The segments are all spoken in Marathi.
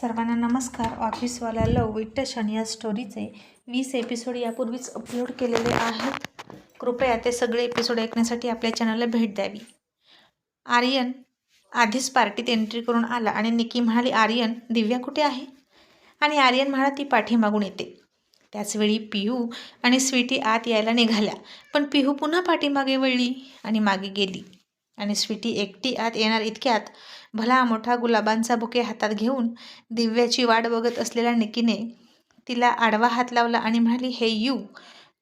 सर्वांना नमस्कार. ऑफिसवाला लव विट्ट शनी या स्टोरीचे वीस एपिसोड यापूर्वीच अपलोड केलेले आहेत. कृपया ते सगळे एपिसोड ऐकण्यासाठी आपल्या चॅनलला भेट द्यावी. आर्यन आधीच पार्टीत एंट्री करून आला आणि निकी म्हणाली आर्यन दिव्या कुठे आहे? आणि आर्यन म्हणा ती पाठीमागून येते. त्याचवेळी पिहू आणि स्वीटी आत यायला निघाल्या. पण पिहू पुन्हा पाठीमागे वळली आणि मागे गेली. आणि स्वीटी एकटी आत येणार इतक्यात भला मोठा गुलाबांचा बुके हातात घेऊन दिव्याची वाट बघत असलेल्या निकीने तिला आडवा हात लावला आणि म्हणाली हे यू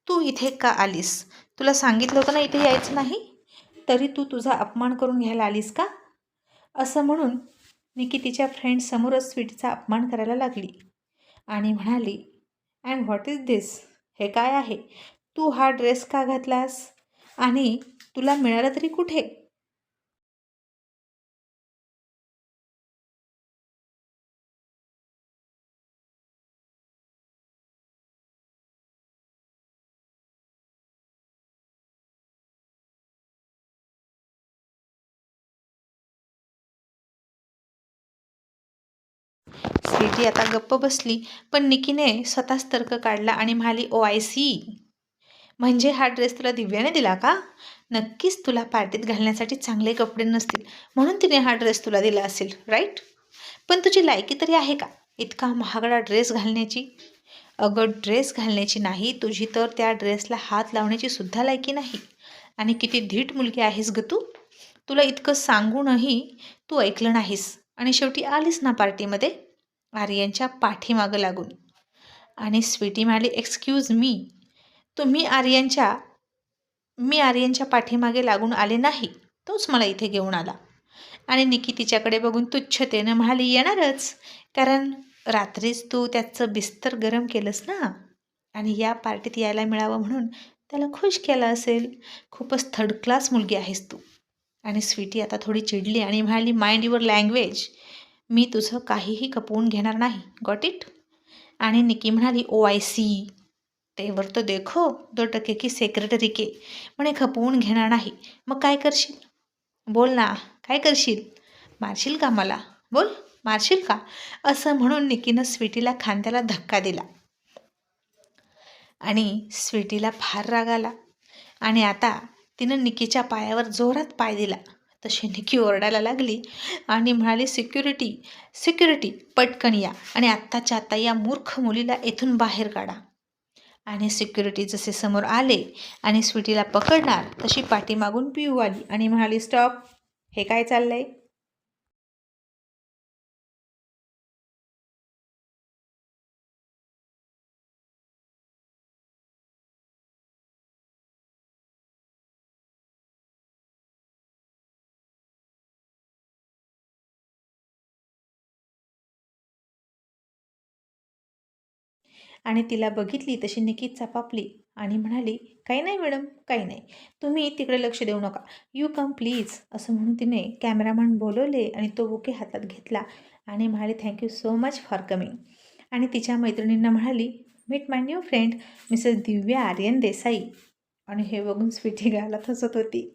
तू इथे का आलीस? तुला सांगितलं होतं ना इथे यायचं नाही? तरी तू तुझा अपमान करून घ्यायला आलीस का? असं म्हणून निकी तिच्या फ्रेंडसमोरच स्वीटीचा अपमान करायला लागली आणि म्हणाली अँड व्हॉट इज दिस? हे काय आहे? तू हा ड्रेस का घातलास? आणि तुला मिळालं तरी कुठे? ती आता गप्प बसली. पण निकीने स्वतःच तर्क काढला आणि म्हणाली ओ आय सी. म्हणजे हा ड्रेस तुला दिव्याने दिला का? नक्कीच तुला पार्टीत घालण्यासाठी चांगले कपडे नसतील. म्हणून तिने हा ड्रेस तुला दिला असेल राईट? पण तुझी लायकी तरी आहे का? इतका महागडा ड्रेस घालण्याची? अगं ड्रेस घालण्याची नाही. तुझी तर त्या ड्रेसला हात लावण्याची सुद्धा लायकी नाही. आणि किती धीट मुलगी आहेस ग तू. तुला इतकं सांगूनही तू ऐकलं नाहीस. आणि शेवटी आलीस ना पार्टीमध्ये? आर्यनच्या पाठीमागं लागून. आणि स्वीटी म्हणाली एक्सक्यूज मी तुम्ही आर्यनच्या मी आर्यनच्या पाठीमागे लागून आले नाही. तोच मला इथे घेऊन आला. आणि निकी तिच्याकडे बघून तुच्छतेनं म्हणाली येणारच. कारण रात्रीच तू त्याचं बिस्तर गरम केलंस ना? आणि या पार्टीत यायला मिळावं म्हणून त्याला खुश केलं असेल. खूपच थर्ड क्लास मुलगी आहेस तू. आणि स्वीटी आता थोडी चिडली आणि म्हणाली माइंड युअर लँग्वेज मी तुझं काहीही खपवून घेणार नाही. गॉट इट आणि निकी म्हणाली ओ आय सी तेवर तो देखो दो टके की सेक्रेटरी के. म्हणे खपवून घेणार नाही. मग काय करशील? बोल ना. काय करशील? मारशील का मला? बोल मारशील का? असं म्हणून निकीनं स्वीटीला खांद्याला धक्का दिला. आणि स्वीटीला फार राग आला. आणि आता तिनं निकीच्या पायावर जोरात पाय दिला. तशी निकी ओरडायला लागली आणि म्हणाली सिक्युरिटी सिक्युरिटी पटकन या आणि आत्ताच्या आत्ता या मूर्ख मुलीला येथून बाहेर काढा. आणि सिक्युरिटी जसे समोर आले आणि स्वीटीला पकडणार तशी पाठीमागून पिऊ आली आणि म्हणाली स्टॉप हे काय चाललंय? आणि तिला बघितली तशी निकी चपापली आणि म्हणाली काही नाही मॅडम काही नाही. तुम्ही तिकडे लक्ष देऊ नका. You come please. असं म्हणून तिने कॅमेरामॅन बोलवले आणि तो बुके हातात घेतला आणि म्हणाली thank you so much for coming. आणि तिच्या मैत्रिणींना म्हणाली meet my new friend Mrs Divya Aryan Desai. आणि हे बघून स्वीटी गायला हसत होती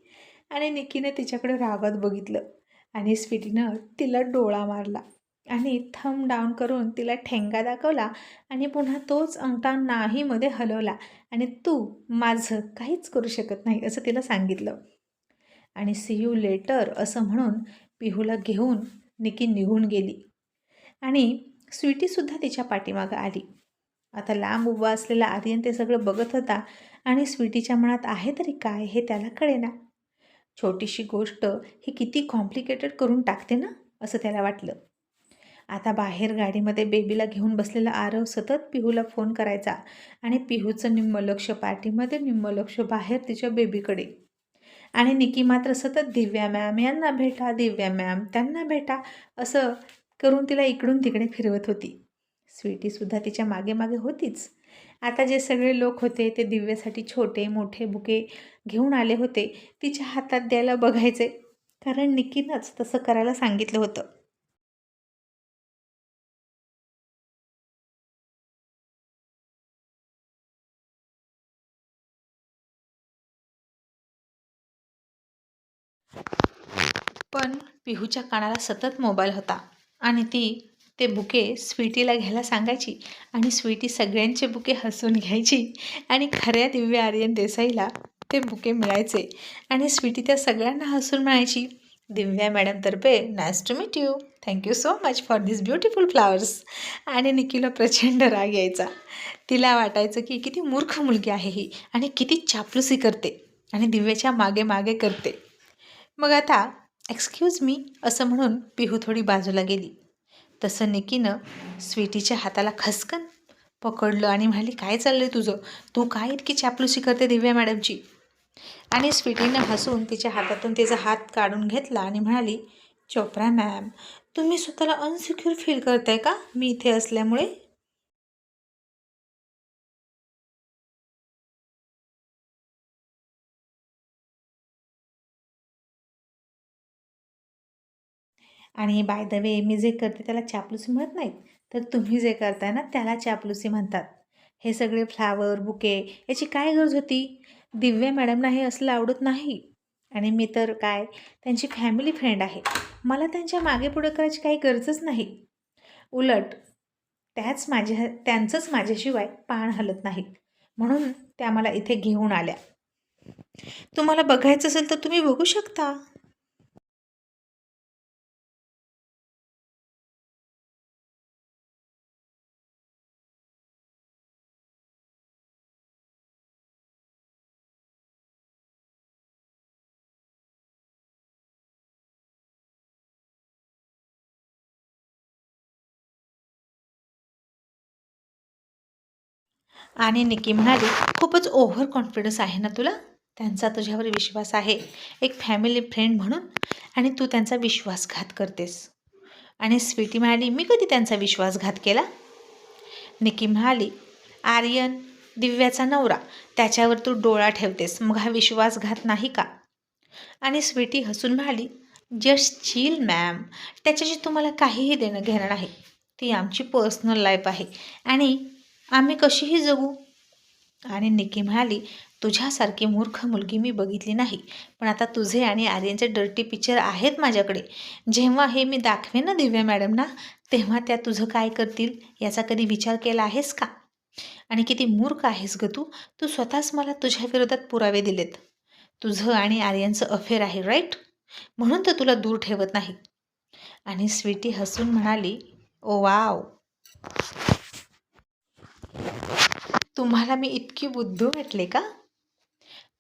आणि निकीने तिच्याकडे रागात बघितलं आणि स्वीटीनं तिला डोळा मारला. आणि थम डाऊन करून तिला ठेंगा दाखवला आणि पुन्हा तोच अंगठा नाहीमध्ये हलवला. आणि तू माझं काहीच करू शकत नाही असं तिला सांगितलं. आणि सी यू लेटर असं म्हणून पिहूला घेऊन निकी निघून गेली. आणि स्वीटीसुद्धा तिच्या पाठीमागं आली. आता लांब उभा असलेला आर्यन ते सगळं बघत होता आणि स्वीटीच्या मनात आहे तरी काय हे त्याला कळेना. छोटीशी गोष्ट ही किती कॉम्प्लिकेटेड करून टाकते ना असं त्याला वाटलं. आता बाहेर गाडीमध्ये बेबीला घेऊन बसलेला आरव सतत पिहूला फोन करायचा आणि पिहूचं निम्म लक्ष पार्टीमध्ये निम्म लक्ष बाहेर तिच्या बेबीकडे. आणि निकी मात्र सतत दिव्या मॅम यांना भेटा दिव्या मॅम त्यांना भेटा असं करून तिला इकडून तिकडे फिरवत होती. स्वीटीसुद्धा तिच्यामागे मागे होतीच. आता जे सगळे लोक होते ते दिव्यासाठी छोटे मोठे बुके घेऊन आले होते तिच्या हातात द्यायला बघायचे. कारण निकीनंच तसं करायला सांगितलं होतं. पिहूच्या कानाला सतत मोबाईल होता. आणि ती ते बुके स्वीटीला घ्यायला सांगायची आणि स्वीटी सगळ्यांचे बुके हसून घ्यायची आणि खऱ्या दिव्या आर्यन देसाईला ते बुके मिळायचे आणि स्वीटी त्या सगळ्यांना हसून म्हणायची Divya मॅडमतर्फे nice to meet you thank you so much for this beautiful flowers आणि निकीला प्रचंड राग यायचा. तिला वाटायचं की किती मूर्ख मुलगी आहे ही आणि किती चापलुसी करते आणि दिव्याच्या मागे मागे करते. मग आता एक्सक्यूज मी असं म्हणून पिहू थोडी बाजूला गेली. तसं निकीनं स्वीटीच्या हाताला खसकन पकडलं आणि म्हणाली काय चाललं आहे तुझं? तू काय इतकी चापलुसी करते दिव्या मॅडमची? आणि स्वीटीनं हसून तिच्या हातातून तिचा हात काढून घेतला आणि म्हणाली चोप्रा मॅम तुम्ही स्वतःला अनसिक्युअर फील करताय का? मी इथे असल्यामुळे आणि बाय द वे मी जे करते त्याला चापलुसी म्हणत नाहीत. तर तुम्ही जे करताय ना त्याला चापलुसी म्हणतात. हे सगळे फ्लावर बुके याची काय गरज होती? दिव्या मॅडमना हे असलं आवडत नाही. आणि मी तर काय? त्यांची फॅमिली फ्रेंड आहे. मला त्यांच्या मागे पुढे करायची काही गरजच नाही. उलट त्याच माझ्या त्यांचंच माझ्याशिवाय पाण हलत नाही. म्हणून त्या मला इथे घेऊन आल्या. तुम्हाला बघायचं असेल तर तुम्ही बघू शकता. आणि निकी म्हणाली खूपच ओव्हर कॉन्फिडन्स आहे ना तुला? त्यांचा तुझ्यावर विश्वास आहे. एक फॅमिली फ्रेंड म्हणून आणि तू त्यांचा विश्वासघात करतेस. आणि स्वीटी म्हणाली मी कधी त्यांचा विश्वासघात केला? निकी म्हणाली आर्यन दिव्याचा नवरा त्याच्यावर तू डोळा ठेवतेस. मग हा विश्वासघात नाही का? आणि स्वीटी हसून म्हणाली जस्ट चिल मॅम त्याच्याशी तुम्हाला काहीही देणं घेणं नाही. ती आमची पर्सनल लाईफ आहे. आणि आम्ही कशीही जगू. आणि निकी म्हणाली तुझ्यासारखी मूर्ख मुलगी मी बघितली नाही पण आता तुझे आणि आर्यनचे डर्टी पिक्चर आहेत माझ्याकडे. जेव्हा हे मी दाखवेन ना दिव्या मॅडमना तेव्हा त्या तुझं काय करतील याचा कधी विचार केला आहेस का? आणि किती मूर्ख आहेस ग तू. तू स्वतःच मला तुझ्या विरोधात पुरावे दिलेत. तुझं आणि आर्यनचं अफेअर आहे राईट म्हणून तर तुला दूर ठेवत नाही. आणि स्वीटी हसून म्हणाली ओ वाव. तुम्हाला मी इतकी बुद्धू भेटले का?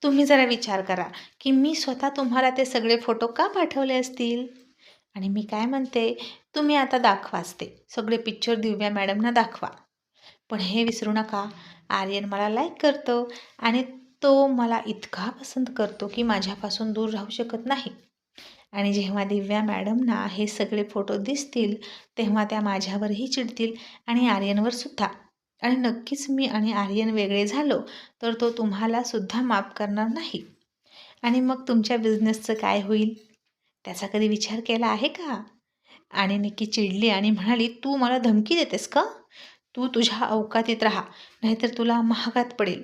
तुम्ही जरा विचार करा की मी स्वतः तुम्हाला ते सगळे फोटो का पाठवले असतील? आणि मी काय म्हणते तुम्ही आता दाखवाच ते सगळे पिक्चर दिव्या मॅडमना दाखवा. पण हे विसरू नका. आर्यन मला लाईक करतो आणि तो मला इतका पसंत करतो की माझ्यापासून दूर राहू शकत नाही. आणि जेव्हा दिव्या मॅडमना हे सगळे फोटो दिसतील तेव्हा त्या माझ्यावरही चिडतील आणि आर्यनवर सुद्धा. आणि नक्कीच मी आणि आर्यन वेगळे झालो तर तो तुम्हाला सुद्धा माफ करणार नाही. आणि मग तुमच्या बिझनेसचं काय होईल? त्याचा कधी विचार केला आहे का? आणि निकी चिडली आणि म्हणाली तू मला धमकी देतेस का? तू तुझ्या अवकातीत राहा नाहीतर तुला महागात पडेल.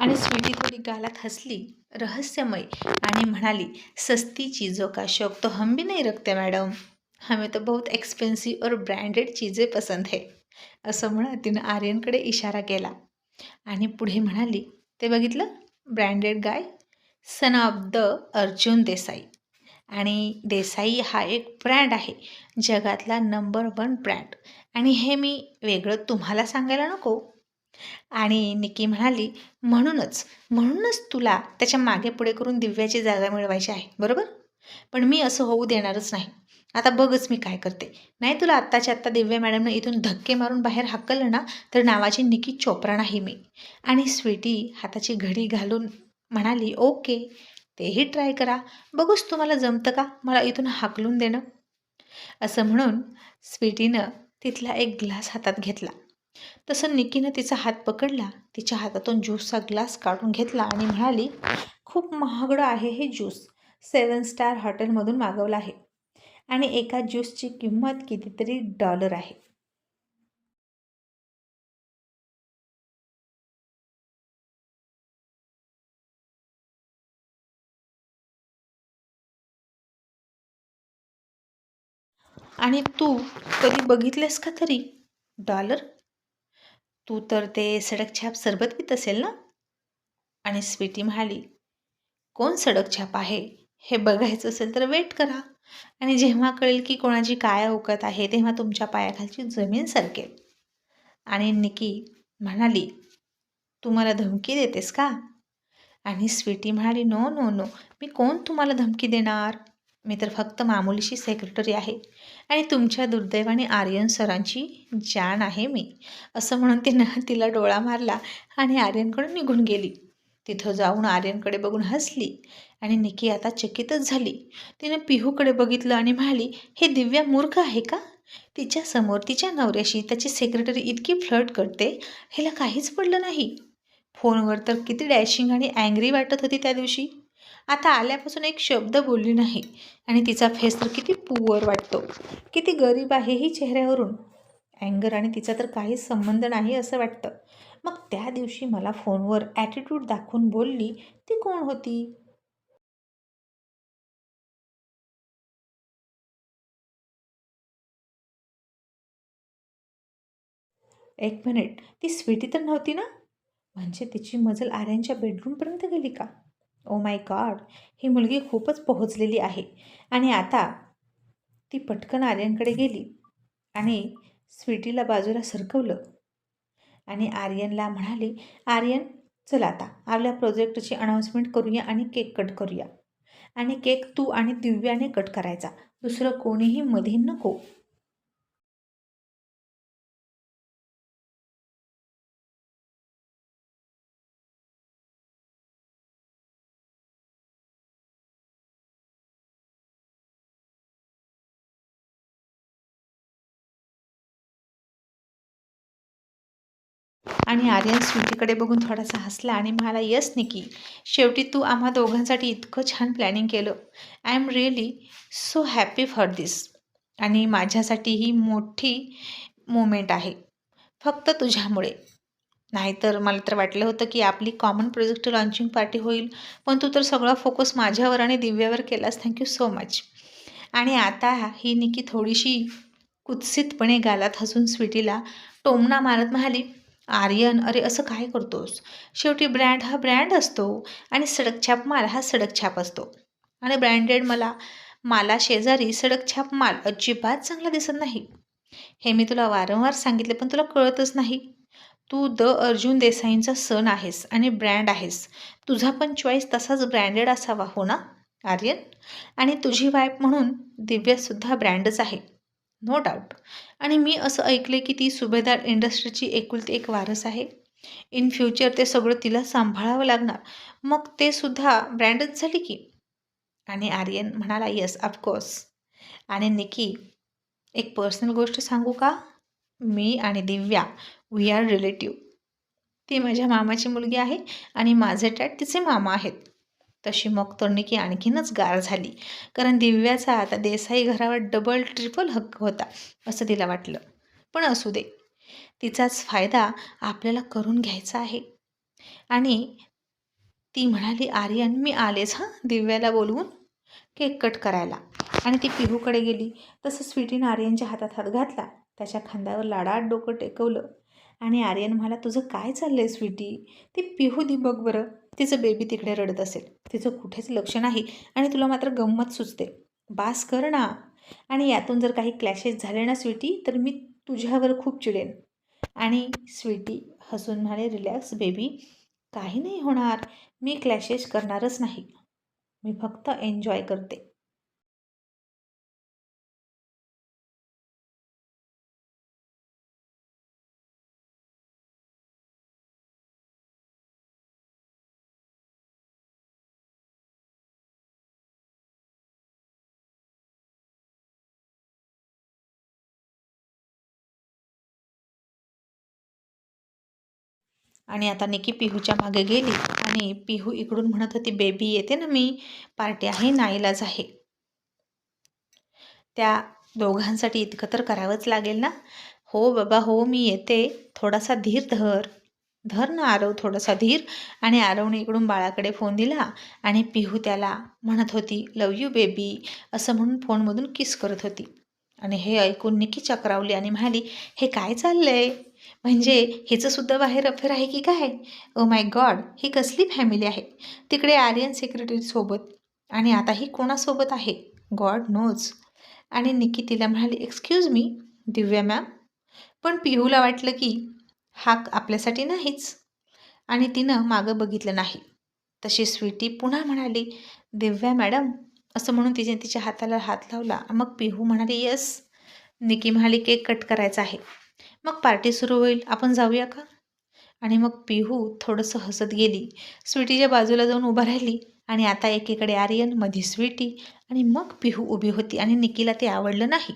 आणि स्वीटी थोडी गालात हसली रहस्यमय आणि म्हणाली सस्ती चीज़ों का शौक तो हम भी नहीं रखते मॅडम. हमें तो बहुत एक्सपेन्सिव और ब्रँडेड चीजे पसंत है असं म्हणत तिनं आर्यनकडे इशारा केला. आणि पुढे म्हणाली ते बघितलं? Branded guy son of the Arjun Desai. आणि देसाई हा एक ब्रँड आहे जगातला नंबर वन ब्रँड आणि हे मी वेगळं तुम्हाला सांगायला नको. आणि निकी म्हणाली म्हणूनच म्हणूनच तुला त्याच्यामागे पुढे करून दिव्याची जागा मिळवायची आहे बरोबर? पण मी असं होऊ देणारच नाही. आता बघच मी काय करते. नाही तुला आत्ताच्या आत्ता दिव्या मॅडमनं इथून धक्के मारून बाहेर हाकललं ना तर नावाची निकी चोप्रा नाही मी. आणि स्वीटी हाताची घडी घालून म्हणाली ओके तेही ट्राय करा. बघूच तुम्हाला जमतं का मला इथून हाकलून देणं? असं म्हणून स्वीटीनं तिथला एक ग्लास हातात घेतला. तसं निकीनं तिचा हात पकडला तिच्या हातातून ज्यूसचा ग्लास काढून घेतला आणि म्हणाली खूप महागडं आहे हे ज्यूस. सेवन स्टार हॉटेलमधून मागवलं आहे. आणि एका ज्यूसची किंमत कितीतरी डॉलर आहे. आणि तू कधी बघितलेस का तरी? डॉलर? तू तर ते सडक छाप सरबत पित असेल ना? आणि स्वीटी म्हणाली कोण सडक छाप आहे? हे बघायचं असेल तर वेट करा. आणि जेव्हा कळेल की कोणाची काय अवकत आहे तेव्हा तुमच्या पायाखालची जमीन सरकेल. आणि निकी म्हणाली तू मला धमकी देतेस का? आणि स्वीटी म्हणाली नो नो नो. मी कोण तुम्हाला धमकी देणार? मी तर फक्त मामुलीशी सेक्रेटरी आहे. आणि तुमच्या दुर्दैवाने आर्यन सरांची जान आहे मी. असं म्हणून तिनं तिला डोळा मारला आणि आर्यनकडून निघून गेली. तिथं जाऊन आर्यनकडे बघून हसली. आणि निकी आता चकितच झाली. तिनं पिहूकडे बघितलं आणि म्हणाली हे दिव्या मूर्ख आहे का? तिच्या समोर तिच्या नवऱ्याशी त्याची सेक्रेटरी इतकी फ्लर्ट करते ह्याला काहीच पडलं नाही. फोनवर तर किती डॅशिंग आणि अँग्री वाटत होती त्या दिवशी. आता आल्यापासून एक शब्द बोलली नाही. आणि तिचा फेस तर किती पुअर वाटतो. किती गरीब आहे ही चेहऱ्यावरून. अँगर आणि तिचा तर काहीच संबंध नाही असं वाटतं. मग त्या दिवशी मला फोनवर ॲटिट्यूड दाखवून बोलली ती कोण होती? एक मिनिट ती स्वीटी तर नव्हती ना? म्हणजे तिची मजल आर्यांच्या बेडरूमपर्यंत गेली का? ओ माय गॉड ही मुलगी खूपच पोहोचलेली आहे. आणि आता ती पटकन आर्यनकडे गेली आणि स्वीटीला बाजूला सरकवलं. आणि आर्यनला म्हणाली आर्यन चल आता आपल्या प्रोजेक्टची अनाऊन्समेंट करूया आणि केक कट करूया. आणि केक तू आणि दिव्याने कट करायचा. दुसरं कोणीही मध्ये नको. आणि आर्यन स्वीटीकडे बघून थोडासा हसला आणि म्हणाला यस निकी. शेवटी तू आम्हा दोघांसाठी इतकं छान प्लॅनिंग केलं. I am really so happy for this आणि माझ्यासाठी ही मोठी मोमेंट आहे. फक्त तुझ्यामुळे. नाहीतर मला तर वाटलं होतं की आपली कॉमन प्रोजेक्ट लॉन्चिंग पार्टी होईल पण तू तर सगळा फोकस माझ्यावर आणि दिव्यावर केलास. थँक्यू सो मच आणि आता ही निकी थोडीशी कुत्सितपणे गालात हसून स्वीटीला टोमणा मारत म्हणाली आर्यन अरे असं काय करतोस? शेवटी ब्रँड हा ब्रँड असतो आणि सडकछाप माल हा सडकछाप असतो. आणि ब्रँडेड मला माला शेजारी सडकछाप माल अजिबात चांगला दिसत नाही. हे मी तुला वारंवार सांगितले पण तुला कळतच नाही. तू द अर्जुन देसाईंचा सण आहेस आणि ब्रँड आहेस. तुझा पण चॉईस तसाच ब्रँडेड असावा हो ना आर्यन? आणि तुझी वाईफ म्हणून दिव्यासुद्धा ब्रँडच आहे. नो डाऊट आणि मी असं ऐकले की ती सुभेदार इंडस्ट्रीची एकुलती एक वारस आहे. इन फ्युचर ते सगळं तिला सांभाळावं लागणार. मग ते सुद्धा ब्रँडच झाली की? आणि आर्यन म्हणाला येस ऑफकोर्स आणि निकी एक पर्सनल गोष्ट सांगू का? मी आणि दिव्या वी आर रिलेटिव्ह ती माझ्या मामाची मुलगी आहे आणि माझे टॅट तिचे मामा आहेत. तशी मग तर आणखीनच गार झाली. कारण दिव्याचा आता देसाई घरावर डबल ट्रिपल हक्क होता असं तिला वाटलं. पण असू दे. तिचाच फायदा आपल्याला करून घ्यायचा आहे. आणि ती म्हणाली आर्यन मी आलेच हां दिव्याला बोलवून? केक कट करायला. आणि ती पिहूकडे गेली. तसं स्वीटीनं आर्यनच्या हातात हात घातला. त्याच्या खांद्यावर लाडात डोकं टेकवलं. आणि आर्यन म्हणाला तुझं काय चाललं आहे स्वीटी? ती पिहू दी बघ बरं. तिचं बेबी तिकडे रडत असेल. तिचं कुठेच लक्ष नाही आणि तुला मात्र गंमत सुचते. बास कर ना. आणि यातून जर काही क्लॅशेस झाले ना स्वीटी तर मी तुझ्यावर खूप चिडेन. आणि स्वीटी हसून म्हणाले रिलॅक्स बेबी काही नाही होणार. मी क्लॅशेस करणारच नाही. मी फक्त एन्जॉय करते. आणि आता निकी पिहूच्या मागे गेली आणि पिहू इकडून म्हणत होती बेबी येते ना मी? पार्टी आहे नाईलाज आहे. त्या दोघांसाठी इतकं तर करावंच लागेल ना? हो बाबा हो मी येते. थोडासा धीर धर. धर ना आरव थोडासा धीर. आणि आरवने इकडून बाळाकडे फोन दिला आणि पिहू त्याला म्हणत होती लव यू बेबी असं म्हणून फोनमधून किस करत होती. आणि हे ऐकून निकी चक्रावली आणि म्हणाली हे काय चाललंय? म्हणजे ह्याचंसुद्धा बाहेर अफेअर आहे की काय? ओ माय गॉड ही कसली फॅमिली आहे? तिकडे आर्यन सेक्रेटरीसोबत आणि आता ही कोणासोबत आहे? गॉड नोज आणि निकी तिला म्हणाली एक्सक्यूज मी दिव्या मॅम पण पिहूला वाटलं की हा आपल्यासाठी नाहीच. आणि तिनं मागं बघितलं नाही. तशी स्वीटी पुन्हा म्हणाली दिव्या मॅडम असं म्हणून तिने तिच्या हाताला हात लावला. मग पिहू म्हणाली येस निकी म्हणाली केक कट करायचा आहे. मग पार्टी सुरू होईल आपण जाऊया का? आणि मग पिहू थोडंसं हसत गेली. स्वीटीच्या बाजूला जाऊन उभा राहिली आणि आता एकीकडे आर्यनमध्ये स्वीटी आणि मग पिहू उभी होती आणि निकीला ते आवडलं नाही.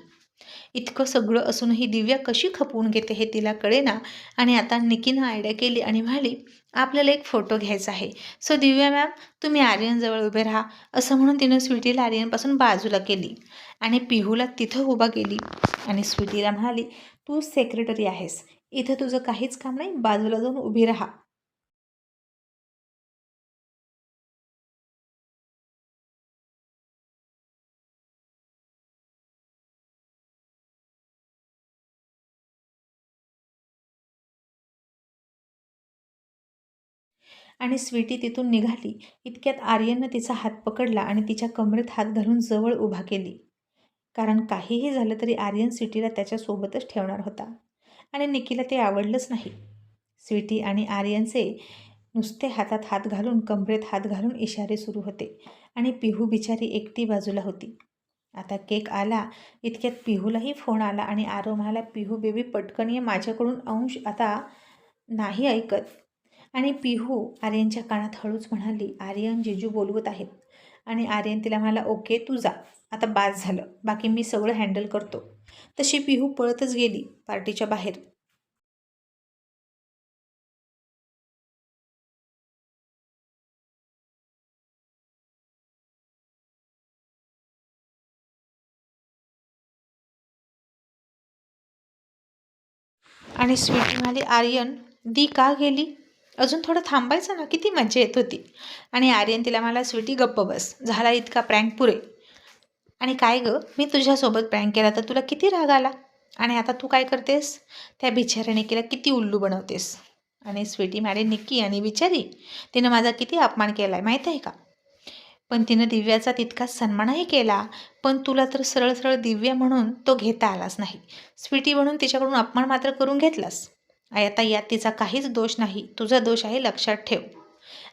इतकं सगळं असूनही दिव्या कशी खपवून घेते हे तिला कळेना आणि आता निकीनं आयडिया केली आणि म्हणाली आपल्याला एक फोटो घ्यायचा आहे. सो दिव्या मॅम तुम्ही आर्यनजवळ उभे राहा असं म्हणून तिनं स्वीटीला आर्यनपासून बाजूला केली. आणि पिहूला तिथं उभा केली आणि स्वीटीला म्हणाली तू सेक्रेटरी आहेस. इथं तुझं काहीच काम नाही. बाजूला जाऊन उभी राहा. आणि स्वीटी तिथून निघाली. इतक्यात आर्यननं तिचा हात पकडला आणि तिच्या कमरेत हात घालून जवळ उभा केली. कारण काहीही झालं तरी आर्यन स्वीटीला त्याच्यासोबतच ठेवणार होता. आणि निकीला ते आवडलंच नाही. स्वीटी आणि आर्यनचे नुसते हातात हात घालून कमरेत हात घालून इशारे सुरू होते आणि पिहू बिचारी एकटी बाजूला होती. आता केक आला इतक्यात पिहूलाही फोन आला आणि आरो म्हणाला पिहू बेबी पटकन ये माझ्याकडून अंश आता नाही ऐकत. आणि पिहू आर्यनच्या कानात हळूच म्हणाली आर्यन जेजू बोलवत आहेत. आणि आर्यन तिला म्हणाला ओके तू जा. आता बाद झालं. बाकी मी सगळं हँडल करतो. तशी पिहू पळतच गेली पार्टीच्या बाहेर. आणि स्वीटी म्हणाली आर्यन दी का गेली? अजून थोडं थांबायचं ना? किती मजा येत होती. आणि आर्यन तिला मला स्वीटी गप्प बस. झाला इतका प्रँक पुरे. आणि काय गं? मी तुझ्यासोबत प्रँक केला तर तुला किती राग आला? आणि आता तू काय करतेस? त्या बिचाऱ्या निकीला किती उल्लू बनवतेस? आणि स्वीटी मॅडे निक्की आणि बिचारी तिनं माझा किती अपमान केला आहे माहीत आहे का? पण तिनं दिव्याचा तितकाच सन्मानही केला पण तुला तर सरळ सरळ दिव्य म्हणून तो घेता आलाच नाही. स्वीटी म्हणून तिच्याकडून अपमान मात्र करून घेतलास. आता यात तिचा काहीच दोष नाही. तुझा दोष आहे लक्षात ठेव.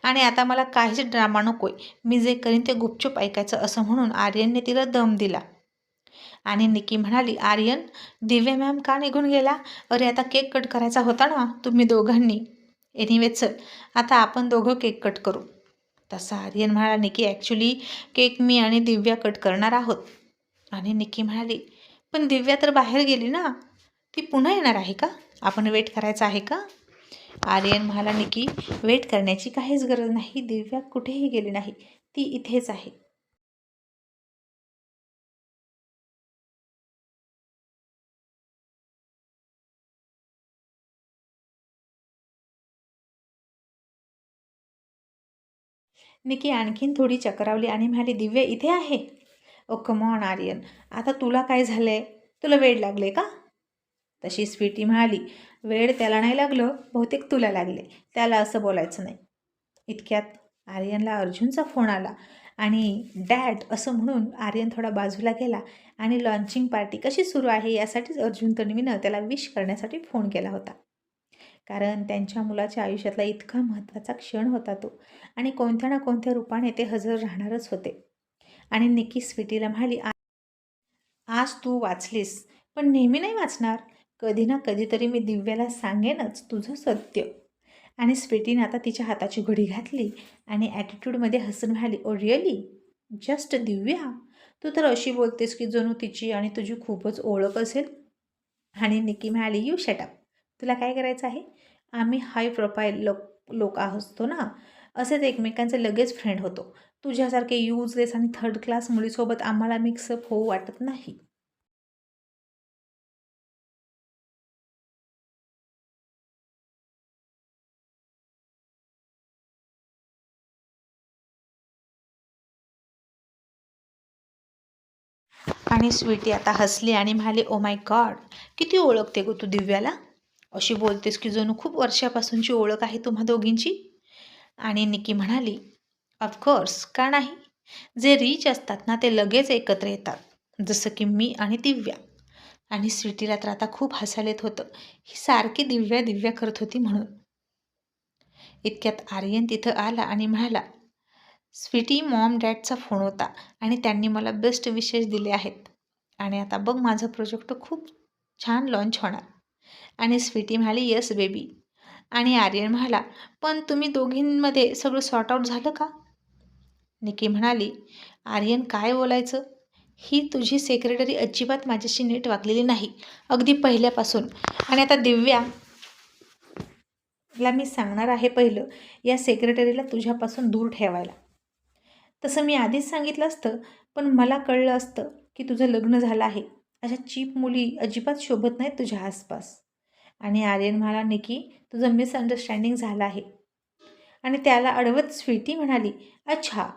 आणि आता मला काहीच ड्रामा नकोय. मी जे करीन ते गुपचूप ऐकायचं असं म्हणून आर्यनने तिला दम दिला. आणि निकी म्हणाली आर्यन दिव्या मॅम का निघून गेला? अरे आता केक कट करायचा होता ना तुम्ही दोघांनी. एनिवे चल आता आपण दोघं केक कट करू. तसा आर्यन म्हणाला निकी ॲक्च्युली केक मी आणि दिव्या कट करणार आहोत. आणि निकी म्हणाली पण दिव्या तर बाहेर गेली ना? ती पुन्हा येणार आहे का? आपण वेट करायचं आहे का? आर्यन म्हणाला की वेट करण्याची काहीच गरज नाही. दिव्या कुठेही गेली नाही. ती इथेच आहे. निकी आणखीन थोडी चक्रावली आणि म्हणाली दिव्या इथे आहे? Oh, oh come on Aryan. आता तुला काय झालंय? तुला वेळ लागले का? तशी स्वीटी म्हणाली. वेळ त्याला नाही लागलं बहुतेक तुला लागले. त्याला असं बोलायचं नाही. इतक्यात आर्यनला अर्जुनचा फोन आला आणि डॅड असं म्हणून आर्यन थोडा बाजूला गेला आणि लॉन्चिंग पार्टी कशी सुरू आहे यासाठीच अर्जुन तन्वीनं त्याला विश करण्यासाठी फोन केला होता. कारण त्यांच्या मुलाच्या आयुष्यातला इतका महत्त्वाचा क्षण होता तो आणि कोणत्या ना कोणत्या रूपाने ते हजर राहणारच होते. आणि निकी स्वीटीला म्हणाली आज तू वाचलीस पण नेहमी नाही वाचणार. कधी ना कधीतरी मी दिव्याला सांगेनच तुझं सत्य. आणि स्वीटीने आता तिच्या हाताची घडी घातली आणि ॲटिट्यूडमध्ये हसून म्हणाली ओ रिअली जस्ट दिव्या? तू तर अशी बोलतेस की जणू तिची आणि तुझी खूपच ओळख असेल. आणि निकी म्हणाली यू शटअप तुला काय करायचं आहे? आम्ही हाय प्रोफाईल लोक लोक असतो ना? असेच एकमेकांचे लगेच फ्रेंड होतो. तुझ्यासारखे यूजलेस आणि थर्ड क्लास मुलीसोबत आम्हाला मिक्सअप होऊ वाटत नाही. आणि स्वीटी आता हसली आणि म्हणाली ओ माय गॉड किती ओळखते गो तू दिव्याला? अशी बोलतेस की जणू खूप वर्षापासूनची ओळख आहे तुम्हा दोघींची. आणि निकी म्हणाली ऑफकोर्स का नाही? जे रिच असतात ना ते लगेच एकत्र येतात जसं की मी आणि दिव्या. आणि स्वीटीला तर आता खूप हसायला येत होतं. ही सारखी दिव्या दिव्या करत होती म्हणून. इतक्यात आर्यन तिथं आला आणि म्हणाला स्वीटी मॉम डॅडचा फोन होता आणि त्यांनी मला बेस्ट विशेष दिले आहेत. आणि आता बघ माझं प्रोजेक्ट खूप छान लॉन्च होणार. आणि स्वीटी म्हणाली येस बेबी आणि आर्यन म्हणाला पण तुम्ही दोघींमध्ये सगळं सॉर्ट आऊट झालं का? निकी म्हणाली आर्यन काय बोलायचं? ही तुझी सेक्रेटरी अजिबात माझ्याशी नीट वागलेली नाही अगदी पहिल्यापासून. आणि आता दिव्या ला मी सांगणार आहे पहिलं या सेक्रेटरीला तुझ्यापासून दूर ठेवायला. तसं मी आधीच सांगितलं असतं पण मला कळलं असतं. की तुझं लग्न झालं आहे. अशा चीप मुली अजिबात शोभत नाहीत तुझ्या आसपास. आणि आर्यन म्हणाला निकी तुझं मिसअंडरस्टँडिंग झालं आहे. आणि त्याला अडवत स्वीटी म्हणाली अच्छा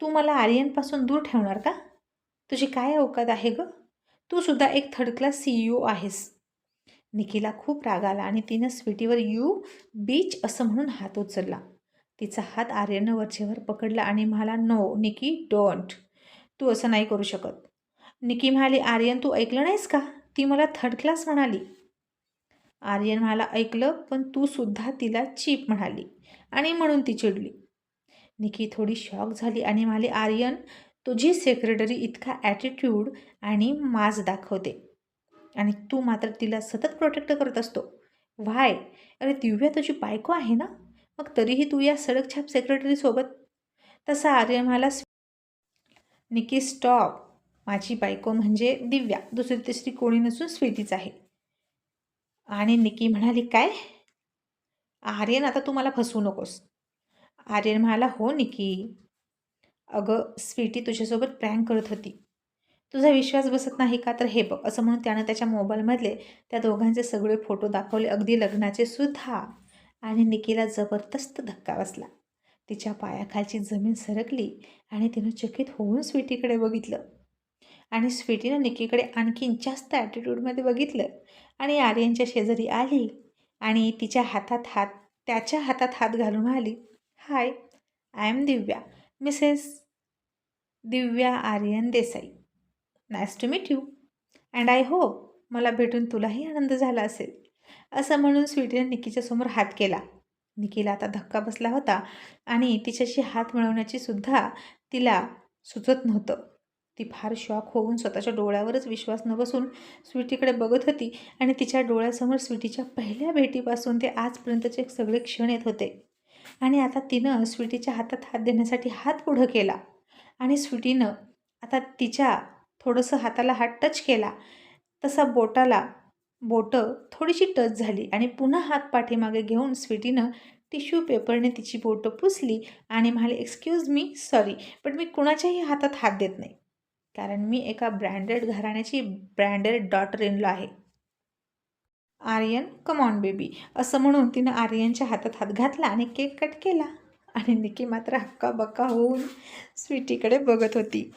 तू मला आर्यनपासून दूर ठेवणार का? तुझी काय अवकात आहे गं? तू सुद्धा एक third class C E O आहेस. निकीला खूप राग आला आणि तिनं स्वीटीवर यू बीच असं म्हणून हात उचलला. तिचा हात आर्यनं वरचेवर पकडला आणि म्हणाला नो निकी डोंट. तू असं नाही करू शकत. निकी म्हणाली आर्यन तू ऐकलं नाहीस का? ती मला थर्ड क्लास म्हणाली. आर्यन म्हणाला ऐकलं पण तू सुद्धा तिला चीप म्हणाली आणि म्हणून ती चिडली. निकी थोडी शॉक झाली आणि म्हणाली आर्यन तुझी सेक्रेटरी इतका ॲटिट्यूड आणि माज दाखवते आणि तू मात्र तिला सतत प्रोटेक्ट करत असतो. व्हाय अरे दिव्या तुझी बायको आहे ना? मग तरीही तू या सडकछाप सेक्रेटरीसोबत तसा आर्यन म्हणाला निकी स्टॉप माझी बायको म्हणजे दिव्या. दुसरी तिसरी कोणी नसून स्वीटीच आहे. आणि निकी म्हणाली काय? आर्यन आता तू मला फसवू नकोस. आर्यन म्हणाला हो निकी. अगं स्वीटी तुझ्यासोबत प्रँक करत होती. तुझा विश्वास बसत नाही का? तर हे बघ. असं म्हणून त्यानं त्याच्या मोबाईलमधले त्या दोघांचे सगळे फोटो दाखवले. अगदी लग्नाचे सुद्धा. आणि निकीला जबरदस्त धक्का बसला. तिच्या पायाखालची जमीन सरकली आणि तिनं चकित होऊन स्वीटीकडे बघितलं. आणि स्वीटीनं निकीकडे आणखीन जास्त ॲटिट्यूडमध्ये बघितलं. आणि आर्यनच्या शेजारी आली आणि तिच्या हातात हात त्याच्या हातात हात घालून आली. Hi I am Divya. Mrs Divya Aryan Desai. Nice to meet you and I hope मला भेटून तुलाही आनंद झाला असेल. असं म्हणून स्वीटीनं निकीच्या समोर हात केला. निकीला आता धक्का बसला होता आणि तिच्याशी हात मिळवण्याची सुद्धा तिला सुचत नव्हतं. ती फार शॉक होऊन स्वतःच्या डोळ्यावरच विश्वास न बसून स्वीटीकडे बघत होती आणि तिच्या डोळ्यासमोर स्वीटीच्या पहिल्या भेटीपासून ते आजपर्यंतचे सगळे क्षण येत होते. आणि आता तिनं स्वीटीच्या हातात हात देण्यासाठी हात पुढं केला. आणि स्वीटीनं आता तिच्या थोडंसं हाताला हात टच केला. तसा बोटाला बोटं थोडीशी टच झाली आणि पुन्हा हात पाठीमागे घेऊन स्वीटीनं टिश्यू पेपरने तिची बोटं पुसली आणि म्हणाले एक्सक्यूज मी सॉरी पण मी कुणाच्याही हातात हात देत नाही. कारण मी एका ब्रँडेड घराण्याची ब्रँडेड डॉटर इनलो आहे. आर्यन कमॉन बेबी असं म्हणून तिनं आर्यनच्या हातात हात घातला आणि केक कट केला. आणि निकी मात्र हक्का बक्का होऊन स्वीटीकडे बघत होती.